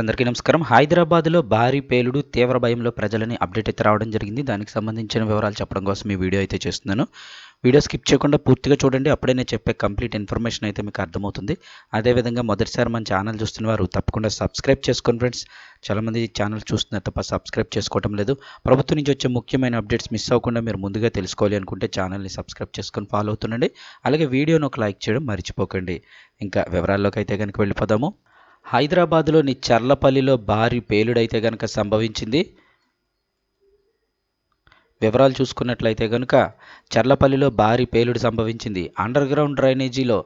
అందరికీ నమస్కారం. హైదరాబాద్లో భారీ పేలుడు తీవ్ర భయంలో ప్రజలని అప్డేట్ అయితే రావడం జరిగింది. దానికి సంబంధించిన వివరాలు చెప్పడం కోసం ఈ వీడియో అయితే చేస్తున్నాను. వీడియో స్కిప్ చేయకుండా పూర్తిగా చూడండి. అప్పుడే నేను చెప్పే కంప్లీట్ ఇన్ఫర్మేషన్ అయితే మీకు అర్థమవుతుంది. అదేవిధంగా మొదటిసారి మన ఛానల్ చూస్తున్న వారు తప్పకుండా సబ్స్క్రైబ్ చేసుకోండి ఫ్రెండ్స్. చాలామంది ఛానల్ చూస్తున్నారు తప్ప సబ్స్క్రైబ్ చేసుకోవడం లేదు. ప్రభుత్వం నుంచి వచ్చే ముఖ్యమైన అప్డేట్స్ మిస్ అవ్వకుండా మీరు ముందుగా తెలుసుకోవాలి అనుకుంటే ఛానల్ని సబ్స్క్రైబ్ చేసుకొని ఫాలో అవుతుండండి. అలాగే వీడియోను ఒక లైక్ చేయడం మర్చిపోకండి. ఇంకా వివరాల్లోకి అయితే కనుక వెళ్ళిపోదాము. హైదరాబాద్లోని చర్లపల్లిలో భారీ పేలుడైతే కనుక సంభవించింది. వివరాలు చూసుకున్నట్లయితే కనుక చర్లపల్లిలో భారీ పేలుడు సంభవించింది. అండర్ గ్రౌండ్ డ్రైనేజీలో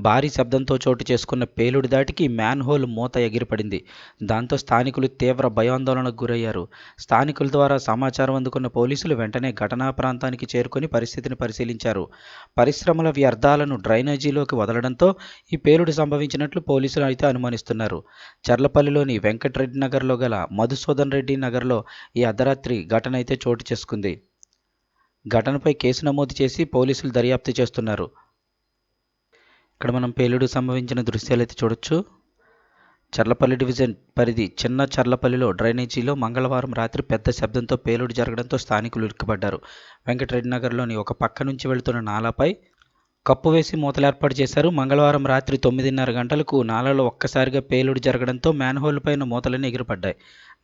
భారీ శబ్దంతో చోటు చేసుకున్న పేలుడు దాటికి మ్యాన్ హోల్ మూత ఎగిరిపడింది. దాంతో స్థానికులు తీవ్ర భయాందోళనకు గురయ్యారు. స్థానికుల ద్వారా సమాచారం అందుకున్న పోలీసులు వెంటనే ఘటనా ప్రాంతానికి చేరుకొని పరిస్థితిని పరిశీలించారు. పరిశ్రమల వ్యర్థాలను డ్రైనేజీలోకి వదలడంతో ఈ పేలుడు సంభవించినట్లు పోలీసులు అయితే అనుమానిస్తున్నారు. చర్లపల్లిలోని వెంకటరెడ్డి నగర్లో గల మధుసూదన్ రెడ్డి నగర్లో ఈ అర్ధరాత్రి ఘటన అయితే చోటు చేసుకుంది. ఘటనపై కేసు నమోదు చేసి పోలీసులు దర్యాప్తు చేస్తున్నారు. ఇక్కడ మనం పేలుడు సంభవించిన దృశ్యాలు అయితే చూడొచ్చు. చర్లపల్లి డివిజన్ పరిధి చిన్న చర్లపల్లిలో డ్రైనేజీలో మంగళవారం రాత్రి పెద్ద శబ్దంతో పేలుడు జరగడంతో స్థానికులు ఇరుక్కుపడ్డారు. వెంకటరెడ్డి నగర్లోని ఒక పక్క నుంచి వెళుతున్న నాలాపై కప్పు వేసి మూతలు ఏర్పాటు చేశారు. మంగళవారం రాత్రి తొమ్మిదిన్నర గంటలకు నాలలో ఒక్కసారిగా పేలుడు జరగడంతో మ్యాన్హోల్ పైన మూతలన్నీ ఎగిరిపడ్డాయి.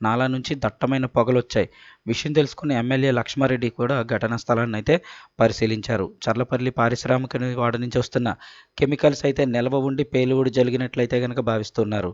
నాలా నుంచి దట్టమైన పొగలు వచ్చాయి విషయం తెలుసుకున్న ఎమ్మెల్యే లక్ష్మారెడ్డి కూడా ఘటనా స్థలాన్ని అయితే పరిశీలించారు. చర్లపల్లి పారిశ్రామిక వాడ నుంచి వస్తున్న కెమికల్స్ అయితే నిల్వ ఉండి పేలుడు జరిగినట్లయితే కనుక భావిస్తున్నారు.